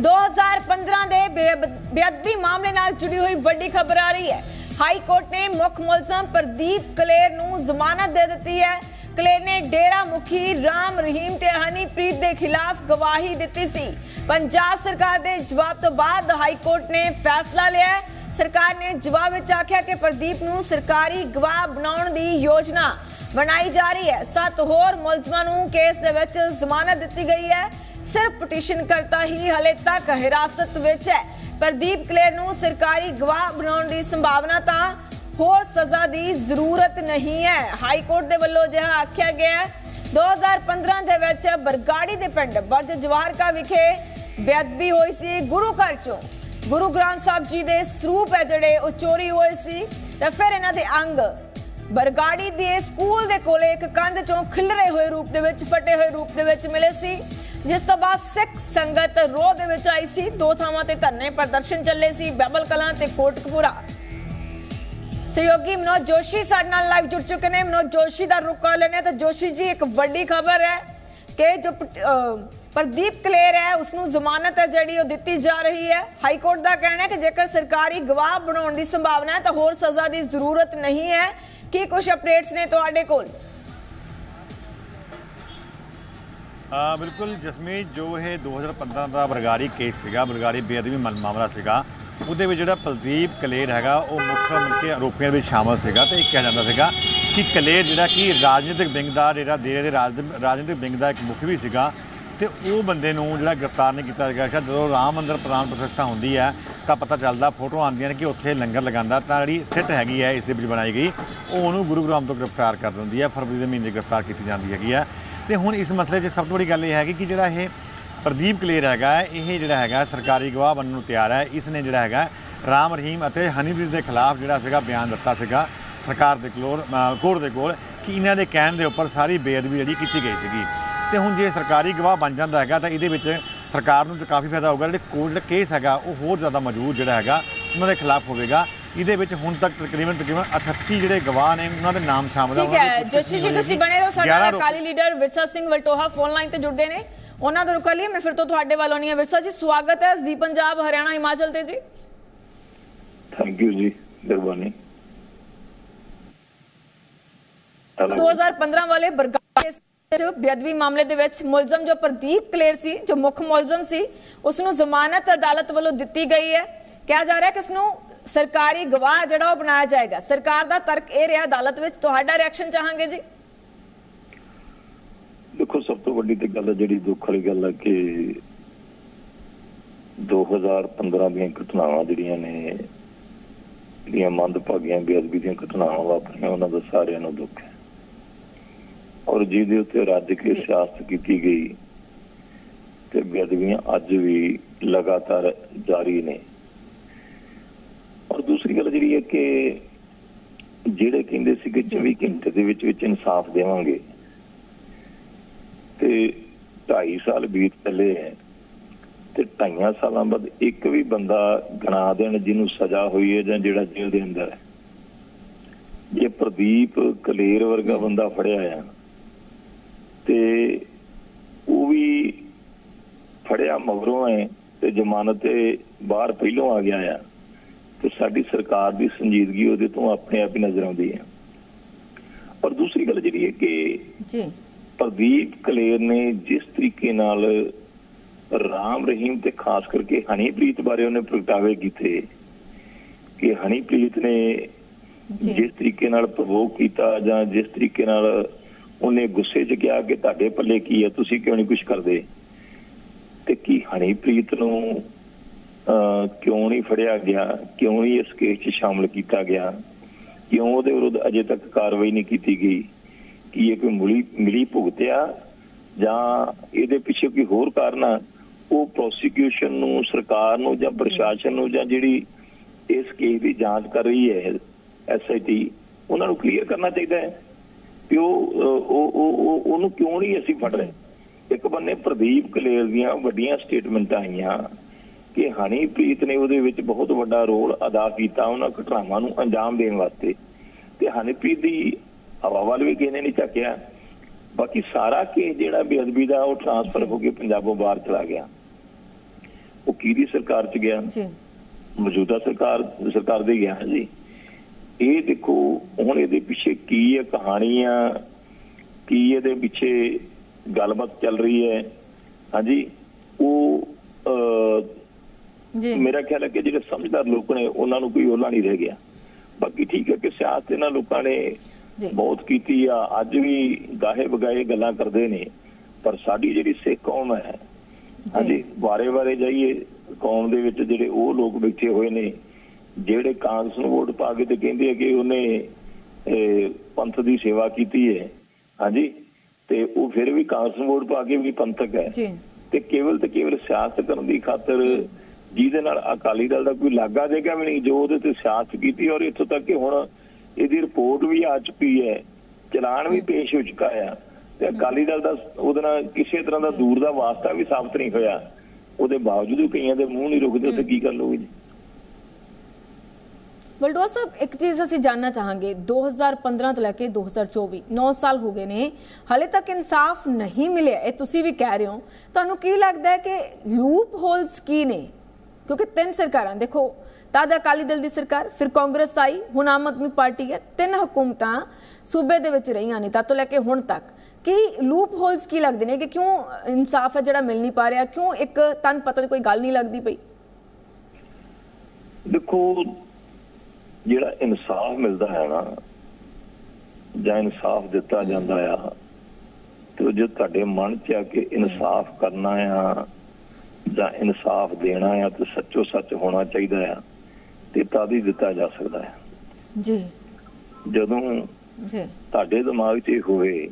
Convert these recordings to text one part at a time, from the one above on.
2015 ਦੇ ਬੇ- ਬੇਅਦਬੀ ਮਾਮਲੇ ਨਾਲ ਜੁੜੀ ਹੋਈ ਵੱਡੀ ਖਬਰ ਆ ਰਹੀ ਹੈ। ਹਾਈ ਕੋਰਟ ਨੇ ਮੁੱਖ ਮੁਲਜ਼ਮ ਪ੍ਰਦੀਪ ਕਲੇਰ ਨੂੰ ਜ਼ਮਾਨਤ ਦੇ ਦਿੱਤੀ ਹੈ। ਕਲੇਰ ਨੇ ਡੇਰਾ ਮੁਖੀ ਰਾਮ ਰਹੀਮ ਤੇ ਹਨੀਪ੍ਰੀਤ ਦੇ ਖਿਲਾਫ ਗਵਾਹੀ ਦਿੱਤੀ ਸੀ। ਪੰਜਾਬ ਸਰਕਾਰ ਦੇ ਜਵਾਬ ਤੋਂ ਬਾਅਦ ਹਾਈ ਕੋਰਟ ਨੇ ਫੈਸਲਾ ਲਿਆ ਸਰਕਾਰ ਨੇ ਜਵਾਬ ਵਿੱਚ ਆਖਿਆ ਕਿ ਪ੍ਰਦੀਪ ਨੂੰ ਸਰਕਾਰੀ ਗਵਾਹ ਬਣਾਉਣ ਦੀ ਯੋਜਨਾ ਬਣਾਈ ਜਾ ਰਹੀ ਹੈ। ਸੱਤ ਹੋਰ ਮੁਲਜ਼ਮਾਂ ਨੂੰ ਕੇਸ ਦੇ ਵਿੱਚ ਜ਼ਮਾਨਤ ਦਿੱਤੀ ਗਈ ਹੈ। ਸਿਰਫ ਪਟੀਸ਼ਨ ਕਰਤਾ ਹੀ ਹਲੇ ਤੱਕ ਹਿਰਾਸਤ ਵਿੱਚ ਹੈ। ਪ੍ਰਦੀਪ ਕਲੇਰ ਨੂੰ ਸਰਕਾਰੀ ਗਵਾਹ ਬਣਾਉਣ ਦੀ ਸੰਭਾਵਨਾ ਤਾਂ ਹੋਰ ਸਜ਼ਾ ਦੀ ਜ਼ਰੂਰਤ ਨਹੀਂ ਹੈ। ਹਾਈ ਕੋਰਟ ਦੇ ਵੱਲੋਂ ਜਿਹਾ ਆਖਿਆ ਗਿਆ 2015 ਦੇ ਵਿੱਚ ਬਰਗਾੜੀ ਦੇ ਪਿੰਡ ਬਰਜ ਜਵਾਰਕਾ ਵਿਖੇ ਬੇਅਦਬੀ ਹੋਈ ਸੀ ਗੁਰੂ ਘਰ ਚੋਂ। ਗੁਰੂ ਗ੍ਰੰਥ ਸਾਹਿਬ ਜੀ ਦੇ ਸਰੂਪ ਹੈ ਜਿਹੜੇ ਉਹ ਚੋਰੀ ਹੋਏ ਸੀ। ਤੇ ਫਿਰ ਇਹਨਾਂ ਦੇ ਅੰਗ ਬਰਗਾੜੀ ਦੇ ਸਕੂਲ ਦੇ ਕੋਲੇ ਇੱਕ ਕੰਧ ਚੋਂ ਖਿਲਰੇ ਹੋਏ ਰੂਪ ਦੇ ਵਿੱਚ, ਫਟੇ ਹੋਏ ਰੂਪ ਦੇ ਵਿੱਚ ਮਿਲੇ ਸੀ। ਜਿਸ ਤੋਂ ਬਾਅਦ ਸਿੱਖ ਸੰਗਤ ਰੋਹ ਦੇ ਵਿੱਚ ਆਈ ਸੀ। ਦੋ ਥਾਵਾਂ ਤੇ ਧਰਨੇ ਪ੍ਰਦਰਸ਼ਨ ਚੱਲੇ ਸੀ ਬੈਬਲ ਕਲਾਂ ਤੇ ਕੋਟਕਪੂਰਾ ਸਹਿਯੋਗੀ ਮਨੋਜ ਜੋਸ਼ੀ ਸਾਡੇ ਨਾਲ ਲਾਈਵ ਜੁੜ ਚੁੱਕੇ ਨੇ। ਮਨੋਜ ਜੋਸ਼ੀ ਦਾ ਰੁਕ ਕਰ ਲੈਣੇ ਤਾਂ ਜੋਸ਼ੀ ਜੀ, ਇੱਕ ਵੱਡੀ ਖਬਰ ਹੈ ਕਿ ਜੋ ਪ੍ਰਦੀਪ ਕਲੇਰ ਹੈ ਉਸ ਨੂੰ ਜ਼ਮਾਨਤ ਹੈ ਜਿਹੜੀ ਉਹ ਦਿੱਤੀ ਜਾ ਰਹੀ ਹੈ। ਹਾਈ ਕੋਰਟ ਦਾ ਕਹਿਣਾ ਹੈ ਕਿ ਜੇਕਰ ਸਰਕਾਰੀ ਗਵਾਹ ਬਣਾਉਣ ਦੀ ਸੰਭਾਵਨਾ ਹੈ, ਤਾਂ ਹੋਰ ਸਜ਼ਾ ਦੀ ਜ਼ਰੂਰਤ ਨਹੀਂ ਹੈ। ਕੀ ਕੁਝ ਅਪਡੇਟਸ ਨੇ ਤੁਹਾਡੇ ਕੋਲ? ਬਿਲਕੁਲ ਜਸਮੀਤ, ਜੋ ਇਹ 2015 ਦਾ ਬਰਗਾੜੀ ਕੇਸ ਸੀਗਾ, ਬਰਗਾੜੀ ਬੇਅਦਬੀ ਮਾ- ਮਾਮਲਾ ਸੀਗਾ, ਉਹਦੇ ਵਿੱਚ ਜਿਹੜਾ ਕੁਲਦੀਪ ਕਲੇਰ ਹੈਗਾ, ਉਹ ਮੁੱਖ ਮਿਲ ਆਰੋਪੀਆਂ ਵਿੱਚ ਸ਼ਾਮਲ ਸੀਗਾ ਤੇ ਇਹ ਕਿਹਾ ਜਾਂਦਾ ਸੀਗਾ ਕਿ ਕਲੇਰ ਜਿਹੜਾ ਕਿ ਰਾਜਨੀਤਿਕ ਵਿੰਗ ਦਾ ਜਿਹੜਾ ਡੇਰੇ ਦੇ ਰਾਜ- ਰਾਜਨੀਤਿਕ ਵਿੰਗ ਦਾ ਇੱਕ ਮੁੱਖ ਵੀ ਸੀਗਾ ਤੇ ਉਹ ਬੰਦੇ ਨੂੰ ਜਿਹੜਾ ਗ੍ਰਿਫਤਾਰ ਨਹੀਂ ਕੀਤਾ ਗਿਆ। ਸ਼ਾਇਦ ਜਦੋਂ ਰਾਮ ਮੰਦਰ ਪ੍ਰਾਣ ਪ੍ਰਤਿਸ਼ਠਾ ਹੁੰਦੀ ਹੈ, ਤਾਂ ਪਤਾ ਚੱਲਦਾ, ਫੋਟੋਆਂ ਆਉਂਦੀਆਂ ਨੇ ਕਿ ਉੱਥੇ ਲੰਗਰ ਲਗਾਉਂਦਾ, ਤਾਂ ਜਿਹੜੀ ਸਿੱਟ ਹੈਗੀ ਹੈ, ਇਸ ਦੇ ਵਿੱਚ ਬਣਾਈ ਗਈ, ਉਹ ਉਹਨੂੰ ਗੁਰੂਗ੍ਰਾਮ ਤੋਂ ਗ੍ਰਿਫਤਾਰ ਕਰ ਦਿੰਦੀ ਹੈ, ਫਰਵਰੀ ਦੇ ਮਹੀਨੇ ਗ੍ਰਿਫਤਾਰ ਕੀਤੀ ਜਾਂਦੀ ਹੈਗੀ ਹੈ। ਤੇ ਹੁਣ ਇਸ ਮਸਲੇ 'ਚ ਸਭ ਤੋਂ ਵੱਡੀ ਗੱਲ ਇਹ ਹੈਗੀ ਕਿ ਜਿਹੜਾ ਇਹ ਪ੍ਰਦੀਪ ਕਲੇਰ ਹੈਗਾ, ਇਹ ਜਿਹੜਾ ਹੈਗਾ ਸਰਕਾਰੀ ਗਵਾਹ ਬਣਨ ਨੂੰ ਤਿਆਰ ਹੈ। ਇਸ ਨੇ ਜਿਹੜਾ ਹੈਗਾ ਰਾਮ, ਰਹੀਮ ਅਤੇ ਹਨੀਪ੍ਰੀਤ ਦੇ ਖਿਲਾਫ ਜਿਹੜਾ ਸੀਗਾ ਬਿਆਨ ਦਿੱਤਾ ਸੀਗਾ ਸਰਕਾਰ ਦੇ ਕੋਲ ਕੋਰਟ ਦੇ ਕੋਲ ਕਿ ਇਹਨਾਂ ਦੇ ਕਹਿਣ ਦੇ ਉੱਪਰ ਸਾਰੀ ਬੇਅਦਬੀ ਜਿਹੜੀ ਕੀਤੀ ਗਈ ਸੀਗੀ। ਤੇ ਹੁਣ ਜੇ ਸਰਕਾਰੀ ਗਵਾਹ ਬਣ ਜਾਂਦਾ ਹੈਗਾ ਤਾਂ ਇਹਦੇ ਵਿੱਚ ਸਰਕਾਰ ਨੂੰ ਤਾਂ ਕਾਫੀ ਫਾਇਦਾ ਹੋਊਗਾ। ਜਿਹੜੇ ਕੋਰਟ ਕੇਸ ਹੈਗਾ ਉਹ ਹੋਰ ਜ਼ਿਆਦਾ ਮਜ਼ਬੂਤ ਜਿਹੜਾ ਹੈਗਾ ਉਹਨਾਂ ਦੇ ਖਿਲਾਫ ਹੋਵੇਗਾ। ਇਹਦੇ ਵਿੱਚ ਹੁਣ ਤੱਕ ਤਕਰੀਬਨ ਤਕਰੀਬਨ 38 ਜਿਹੜੇ ਗਵਾਹ ਨੇ ਉਹਨਾਂ ਦੇ ਨਾਮ ਸ਼ਾਮਲ ਆ ਠੀਕ ਉਹਨਾਂ ਦੀ ਹੈ ਜੋਸ਼ੀ ਜੀ। ਤੁਸੀਂ ਬਣੇ ਰਹੋ ਸਾਡੇ 11 ਨਾਲ ਰੋ- Akali leader Virsa Singh Valtoha phone line ਤੇ ਜੁੜਦੇ ਨੇ। ਉਹਨਾਂ ਦਾ ਰੁਕ ਲਈ ਮੈਂ ਫਿਰ ਤੋਂ ਤੁਹਾਡੇ ਵੱਲ ਆਉਣੀ ਹੈ। ਵਿਰਸਾ ਜੀ ਸਵਾਗਤ ਹੈ ਜੀ ਪੰਜਾਬ ਹਰਿਆਣਾ ਹਿਮਾਚਲ ਤੇ ਜੀ। ਥੈਂਕ ਯੂ ਜੀ ਮਿਹਰਬਾਨੀ। ਹੈਲੋ 2015 ਵਾਲੇ ਬਰਗਾੜੀ ਚ ਬੇਅਦਬੀ ਮਾਮਲੇ ਦੇ ਵਿੱਚ ਮੁਲਜ਼ਮ ਜੋ ਪ੍ਰਦੀਪ ਕਲੇਰ ਸੀ ਜੋ ਮੁੱਖ ਮੁਲਜ਼ਮ ਸੀ ਉਸ ਨੂੰ ਜ਼ਮਾਨਤ ਅਦਾਲਤ ਵੱਲੋਂ ਦਿੱਤੀ ਗਈ ਹੈ। ਕਿਹਾ ਜਾ ਰਿਹਾ ਹੈ ਕਿ ਉਸ ਨੂੰ ਸਰਕਾਰੀ ਗਵਾਹ ਜਿਹੜਾ ਉਹ ਬਣਾਇਆ ਜਾਏਗਾ। ਸਰਕਾਰ ਦਾ ਤਰਕ ਇਹ ਰਿਹਾ ਅਦਾਲਤ ਵਿੱਚ ਤੁਹਾਡਾ ਰਿਐਕਸ਼ਨ ਚਾਹਾਂਗੇ ਜੀ? ਦੇਖੋ ਸਭ ਤੋਂ ਵੱਡੀ ਤੇ ਗੱਲ ਜਿਹੜੀ ਦੁੱਖ ਵਾਲੀ ਗੱਲ ਹੈ ਕਿ 2015 ਦੀਆਂ ਘਟਨਾਵਾਂ ਜਿਹੜੀਆਂ ਨੇ ਜਿਹੜੀਆਂ ਮੰਦਭਾਗੀਆਂ ਬੇਅਦਬੀ ਦੀਆਂ ਘਟਨਾਵਾਂ ਵਾਪਰੀਆਂ ਉਹਨਾਂ ਦਾ ਸਾਰਿਆਂ ਨੂੰ ਦੁੱਖ ਹੈ। ਔਰ ਜਿਹਦੇ ਉੱਤੇ ਰੱਜ ਕੇ ਸਿਆਸਤ ਕੀਤੀ ਗਈ ਤੇ ਬੇਅਦਬੀਆਂ ਅੱਜ ਵੀ ਲਗਾਤਾਰ ਜਾਰੀ ਨੇ ਔਰ ਦੂਸਰੀ ਗੱਲ ਜਿਹੜੀ ਹੈ ਕਿ ਜਿਹੜੇ ਕਹਿੰਦੇ ਸੀ ਕਿ 24 ਘੰਟੇ ਦੇ ਵਿੱਚ ਵਿੱਚ ਇਨਸਾਫ ਦੇਵਾਂਗੇ। ਤੇ 2.5 ਸਾਲ ਬੀਤ ਚੱਲੇ ਹੈ ਤੇ ਢਾਈਆਂ ਸਾਲਾਂ ਬਾਅਦ ਇੱਕ ਵੀ ਬੰਦਾ ਗਣਾ ਦੇਣ ਜਿਹਨੂੰ ਸਜ਼ਾ ਹੋਈ ਹੈ ਜਾਂ ਜਿਹੜਾ ਜੇਲ੍ਹ ਦੇ ਅੰਦਰ ਹੈ। ਜੇ ਪ੍ਰਦੀਪ ਕਲੇਰ ਵਰਗਾ ਬੰਦਾ ਫੜਿਆ ਆ ਤੇ ਉਹ ਵੀ ਫੜਿਆ ਮਗਰੋਂ ਹੈ ਤੇ ਜ਼ਮਾਨਤ ਤੇ ਬਾਹਰ ਪਹਿਲੋਂ ਆ ਗਿਆ ਆ। ਤੇ ਸਾਡੀ ਸਰਕਾਰ ਦੀ ਸੰਜੀਦਗੀ ਉਹਦੇ ਤੋਂ ਆਪਣੇ ਆਪ ਹੀ ਨਜ਼ਰ ਆਉਂਦੀ ਹੈ। ਔਰ ਦੂਸਰੀ ਗੱਲ ਜਿਹੜੀ ਹੈ ਕਿ ਜੀ। ਪ੍ਰਦੀਪ ਕਲੇਰ ਨੇ ਜਿਸ ਤਰੀਕੇ ਨਾਲ ਰਾਮ ਰਹੀਮ ਤੇ ਖਾਸ ਕਰਕੇ ਹਨੀਪ੍ਰੀਤ ਬਾਰੇ ਉਹਨੇ ਪ੍ਰਗਟਾਵੇ ਕੀਤੇ ਕਿ ਹਨੀਪ੍ਰੀਤ ਨੇ ਜਿਸ ਤਰੀਕੇ ਨਾਲ ਪ੍ਰਵੋਕ ਕੀਤਾ ਜਾਂ ਜਿਸ ਤਰੀਕੇ ਨਾਲ ਉਹਨੇ ਗੁੱਸੇ 'ਚ ਕਿਹਾ ਕਿ ਤੁਹਾਡੇ ਪੱਲੇ ਕੀ ਹੈ ਤੁਸੀਂ ਕਿਉਂ ਨਹੀਂ ਕੁਝ ਕਰਦੇ? ਤੇ ਕੀ ਹਨੀਪ੍ਰੀਤ ਨੂੰ ਕਿਉਂ ਨਹੀਂ ਫੜਿਆ ਗਿਆ? ਕਿਉਂ ਨਹੀਂ ਇਸ ਕੇਸ 'ਚ ਸ਼ਾਮਲ ਕੀਤਾ ਗਿਆ? ਕਿਉਂ ਉਹਦੇ ਵਿਰੁੱਧ ਅਜੇ ਤੱਕ ਕਾਰਵਾਈ ਨਹੀਂ ਕੀਤੀ ਗਈ? ਕੀ ਇਹ ਕੋਈ ਮਿਲੀ ਮਿਲੀ ਭੁਗਤਿਆ ਜਾਂ ਇਹਦੇ ਪਿੱਛੇ ਕੋਈ ਹੋਰ ਕਾਰਨ ਆ? ਉਹ ਪ੍ਰੋਸੀਕਿਊਸ਼ਨ ਨੂੰ, ਸਰਕਾਰ ਨੂੰ ਜਾਂ ਪ੍ਰਸ਼ਾਸਨ ਨੂੰ ਜਾਂ ਜਿਹੜੀ ਇਸ ਕੇਸ ਦੀ ਜਾਂਚ ਕਰ ਰਹੀ ਹੈ ਐਸਆਈਟੀ ਉਹਨਾਂ ਨੂੰ ਕਲੀਅਰ ਕਰਨਾ ਚਾਹੀਦਾ ਹੈ ਕਿ ਉਹ ਉਹ ਉਹਨੂੰ ਕਿਉਂ ਨਹੀਂ ਅਸੀਂ ਫੜ ਰਹੇ? ਇੱਕ ਬੰਨੇ ਪ੍ਰਦੀਪ ਕਲੇਰ ਦੀਆਂ ਵੱਡੀਆਂ ਸਟੇਟਮੈਂਟਾਂ ਆਈਆਂ। ਕਿ ਹਨੀਪ੍ਰੀਤ ਨੇ ਉਹਦੇ ਵਿੱਚ ਬਹੁਤ ਵੱਡਾ ਰੋਲ ਅਦਾ ਕੀਤਾ ਉਹਨਾਂ ਘਟਨਾਵਾਂ ਨੂੰ ਅੰਜਾਮ ਦੇਣ ਵਾਸਤੇ। ਤੇ ਹਨੀਪ੍ਰੀਤ ਦੀ ਹਵਾ ਵੱਲ ਵੀ ਕਿਸੇ ਨੇ ਨਹੀਂ ਝੱਕਿਆ। ਬਾਕੀ ਸਾਰਾ ਕੇਸ ਜਿਹੜਾ ਬੇਅਦਬੀ ਦਾ ਉਹ ਟ੍ਰਾਂਸਫਰ ਹੋ ਕੇ ਪੰਜਾਬੋਂ ਬਾਹਰ ਚਲਾ ਗਿਆ। ਉਹ ਕਿਹਦੀ ਸਰਕਾਰ 'ਚ ਗਿਆ? ਜੀ। ਮੌਜੂਦਾ ਸਰਕਾਰ ਸਰਕਾਰ ਦੇ ਗਿਆ ਜੀ। ਇਹ ਦੇਖੋ ਹੁਣ ਇਹਦੇ ਪਿੱਛੇ ਕੀ ਹੈ ਕਹਾਣੀ ਆ ਕੀ ਇਹਦੇ ਪਿੱਛੇ ਗੱਲਬਾਤ ਚੱਲ ਰਹੀ ਹੈ? ਹਾਂਜੀ। ਉਹ ਮੇਰਾ ਖਿਆਲ ਹੈ ਕਿ ਜਿਹੜੇ ਸਮਝਦਾਰ ਲੋਕ ਨੇ ਉਹਨਾਂ ਨੂੰ ਕੋਈ ਓਲਾ ਨਹੀਂ ਰਹਿ ਗਿਆ। ਬਾਕੀ ਠੀਕ ਹੈ ਕਿ ਸਿਆਸਤ ਇਹਨਾਂ ਲੋਕਾਂ ਨੇ ਬਹੁਤ ਕੀਤੀ ਆ। ਅੱਜ ਵੀ ਗਾਹੇ ਬਗਾਏ ਗੱਲਾਂ ਕਰਦੇ ਨੇ। ਪਰ ਸਾਡੀ ਜਿਹੜੀ ਸਿੱਖ ਕੌਮ ਹੈ ਹਾਂਜੀ ਵਾਰੇ ਵਾਰੇ ਜਾਈਏ ਕੌਮ ਦੇ ਵਿੱਚ ਜਿਹੜੇ ਉਹ ਲੋਕ ਬੈਠੇ ਹੋਏ ਨੇ ਜਿਹੜੇ ਕਾਂਗਰਸ ਨੂੰ ਵੋਟ ਪਾ ਕੇ ਤੇ ਕਹਿੰਦੇ ਆ ਕਿ ਉਹਨੇ ਪੰਥ ਦੀ ਸੇਵਾ ਕੀਤੀ ਹੈ। ਹਾਂਜੀ ਤੇ ਉਹ ਫਿਰ ਵੀ ਕਾਂਗਰਸ ਨੂੰ ਵੋਟ ਪਾ ਕੇ ਵੀ ਪੰਥਕ ਹੈ। ਜੀ। ਤੇ ਕੇਵਲ ਤੇ ਕੇਵਲ ਸਿਆਸਤ ਕਰਨ ਦੀ ਖਾਤਰ ਜਿਹਦੇ ਨਾਲ ਅਕਾਲੀ ਦਲ ਦਾ ਕੋਈ ਲਾਗਾ ਦੇਗਾ ਵੀ ਨਹੀਂ, ਜੋ ਉਹਦੇ ਤੇ ਸਿਆਸਤ ਕੀਤੀ ਔਰ ਇੱਥੋਂ ਤੱਕ ਕਿ ਹੁਣ ਇਹਦੀ ਰਿਪੋਰਟ ਵੀ ਆ ਚੁੱਕੀ ਹੈ, ਚਲਾਨ ਵੀ ਪੇਸ਼ ਹੋ ਚੁੱਕਾ ਆ ਤੇ ਅਕਾਲੀ ਦਲ ਦਾ ਉਹਦੇ ਨਾਲ ਕਿਸੇ ਤਰ੍ਹਾਂ ਦਾ ਦੂਰ ਦਾ ਵਾਸਤਾ ਵੀ ਸਾਬਤ ਨਹੀਂ ਹੋਇਆ। ਉਹਦੇ ਬਾਵਜੂਦ ਕਈਆਂ ਦੇ ਮੂੰਹ ਨਹੀਂ ਰੁਕਦੇ, ਉੱਥੇ ਕੀ ਕਰ ਲੋਗੇ ਜੀ? ਬਲਡੋਆ ਸਾਹਿਬ, ਇੱਕ ਚੀਜ਼ ਅਸੀਂ ਜਾਨਣਾ ਚਾਹਾਂਗੇ 2015 ਤੋਂ ਲੈ ਕੇ 2024 9 ਸਾਲ ਹੋ ਗਏ ਨੇ, ਹਲੇ ਤੱਕ ਇਨਸਾਫ ਨਹੀਂ ਮਿਲਿਆ। ਇਹ ਤੁਸੀਂ ਵੀ ਕਹਿ ਰਹੇ ਹੋ। ਤੁਹਾਨੂੰ ਕੀ ਲੱਗਦਾ ਹੈ ਕਿ ਲੂਪ ਹੋਲਸ ਕੀ ਨੇ? ਕਿਉਂਕਿ ਤਿੰਨ ਸਰਕਾਰਾਂ, ਦੇਖੋ ਤਦ ਅਕਾਲੀ ਦਲ ਦੀ ਸਰਕਾਰ, ਫਿਰ ਕਾਂਗਰਸ ਆਈ, ਹੁਣ ਆਮ ਆਦਮੀ ਪਾਰਟੀ ਹੈ, ਤਿੰਨ ਹਕੂਮਤਾਂ ਸੂਬੇ ਦੇ ਵਿੱਚ ਰਹੀਆਂ ਨੇ ਤਦ ਤੋਂ ਲੈ ਕੇ ਹੁਣ ਤੱਕ। ਕੀ ਲੂਪ ਹੋਲਸ ਕੀ ਲੱਗਦੇ ਨੇ ਕਿ ਕਿਉਂ ਇਨਸਾਫ ਹੈ ਜਿਹੜਾ ਮਿਲ ਨਹੀਂ ਪਾ ਰਿਹਾ, ਕਿਉਂ ਇੱਕ ਤਨ ਪਤਨ ਕੋਈ ਗੱਲ ਨਹੀਂ ਲੱਗਦੀ ਪਈ? ਦੇਖੋ, ਜਿਹੜਾ ਇਨਸਾਫ ਮਿਲਦਾ ਹੈ ਨਾ, ਜਾਂ ਇਨਸਾਫ ਦਿੱਤਾ ਜਾਂਦਾ ਆ, ਤੇ ਜੇ ਤੁਹਾਡੇ ਮਨ 'ਚ ਆ ਕੇ ਇਨਸਾਫ ਕਰਨਾ ਆ ਜਾਂ ਇਨਸਾਫ ਦੇਣਾ ਆ ਤੇ ਸੱਚੋ ਸੱਚ ਹੋਣਾ ਚਾਹੀਦਾ ਆ ਤੇ ਤਦ ਹੀ ਦਿੱਤਾ ਜਾ ਸਕਦਾ ਹੈ ਜੀ। ਜਦੋਂ ਜੀ। ਤੁਹਾਡੇ ਦਿਮਾਗ 'ਚ ਹੋਵੇ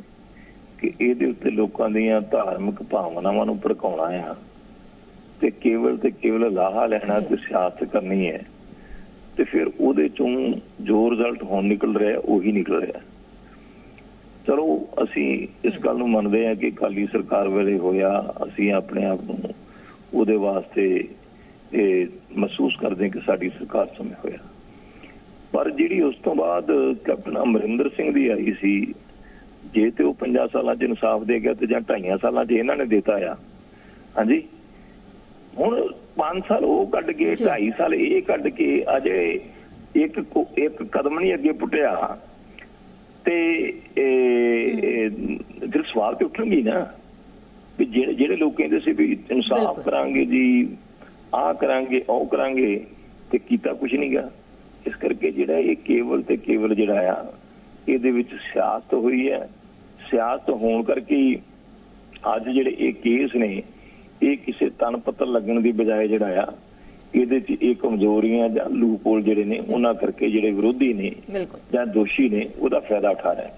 ਕਿ ਇਹਦੇ ਉੱਤੇ ਲੋਕਾਂ ਦੀਆਂ ਧਾਰਮਿਕ ਭਾਵਨਾਵਾਂ ਨੂੰ ਭੜਕਾਉਣਾ ਆ ਤੇ ਕੇਵਲ ਤੇ ਕੇਵਲ ਲਾਹਾ ਲੈਣਾ ਤੇ ਸਿਆਸਤ ਕਰਨੀ ਹੈ ਤੇ ਫਿਰ ਉਹਦੇ ਚੋਂ ਜੋ ਰਿਜ਼ਲਟ ਹੁਣ ਨਿਕਲ ਰਿਹਾ ਉਹੀ ਨਿਕਲ ਰਿਹਾ। ਚਲੋ ਅਸੀਂ ਇਸ ਗੱਲ ਨੂੰ ਮੰਨਦੇ ਹਾਂ ਕਿ ਕਾਲੀ ਸਰਕਾਰ ਵੇਲੇ ਹੋਇਆ ਅਸੀਂ ਆਪਣੇ ਆਪ ਨੂੰ ਉਹਦੇ ਵਾਸਤੇ ਇਹ ਮਹਿਸੂਸ ਕਰਦੇ ਕਿ ਸਾਡੀ ਸਰਕਾਰ ਸਮੇਂ ਹੋਇਆ। ਪਰ ਜਿਹੜੀ ਉਸ ਤੋਂ ਬਾਅਦ ਕੈਪਟਨ ਅਮਰਿੰਦਰ ਸਿੰਘ ਦੀ ਆਈ ਸੀ ਜੇ ਤੇ ਉਹ 50 ਸਾਲਾਂ 'ਚ ਇਨਸਾਫ ਦੇ ਗਿਆ ਤੇ ਜਾਂ 2.5 ਸਾਲਾਂ 'ਚ ਇਹਨਾਂ ਨੇ ਦਿੱਤਾ ਆ। ਹਾਂਜੀ? ਹੁਣ 5 ਸਾਲ ਉਹ ਕੱਢ ਕੇ ਜੀ। 2.5 ਸਾਲ ਇਹ ਕੱਢ ਕੇ ਅਜੇ ਇੱਕ ਇੱਕ ਕਦਮ ਨਹੀਂ ਅੱਗੇ ਪੁੱਟਿਆ। ਤੇ ਇਹ- ਫਿਰ ਸਵਾਲ ਤੇ ਉੱਠਣਗੇ ਨਾ। ਵੀ ਜਿਹੜੇ ਜਿਹੜੇ ਲੋਕ ਕਹਿੰਦੇ ਸੀ ਵੀ ਇਨਸਾਫ। ਕਰਾਂਗੇ ਜੀ ਆਹ ਕਰਾਂਗੇ ਉਹ ਕਰਾਂਗੇ ਤੇ ਕੀਤਾ ਕੁਝ ਨਹੀਂਗਾ ਇਸ ਕਰਕੇ ਜਿਹੜਾ ਇਹ ਕੇਵਲ ਤੇ ਕੇਵਲ ਜਿਹੜਾ ਆ ਇਹਦੇ ਵਿੱਚ ਸਿਆਸਤ ਹੋਈ ਹੈ। ਸਿਆਸਤ ਹੋਣ ਕਰਕੇ ਅੱਜ ਜਿਹੜੇ ਇਹ ਕੇਸ ਨੇ ਇਹ ਕਿਸੇ ਤਨ ਪੱਤਰ ਲੱਗਣ ਦੀ ਬਜਾਏ ਜਿਹੜਾ ਆ ਇਹਦੇ 'ਚ ਇਹ ਕਮਜ਼ੋਰੀਆਂ ਜਾਂ ਲੂਪੋਲ ਜਿਹੜੇ ਨੇ ਉਹਨਾਂ ਕਰਕੇ ਜਿਹੜੇ ਵਿਰੋਧੀ ਨੇ ਜਾਂ ਦੋਸ਼ੀ ਨੇ ਉਹਦਾ ਫਾਇਦਾ ਉਠਾ ਰਹੇ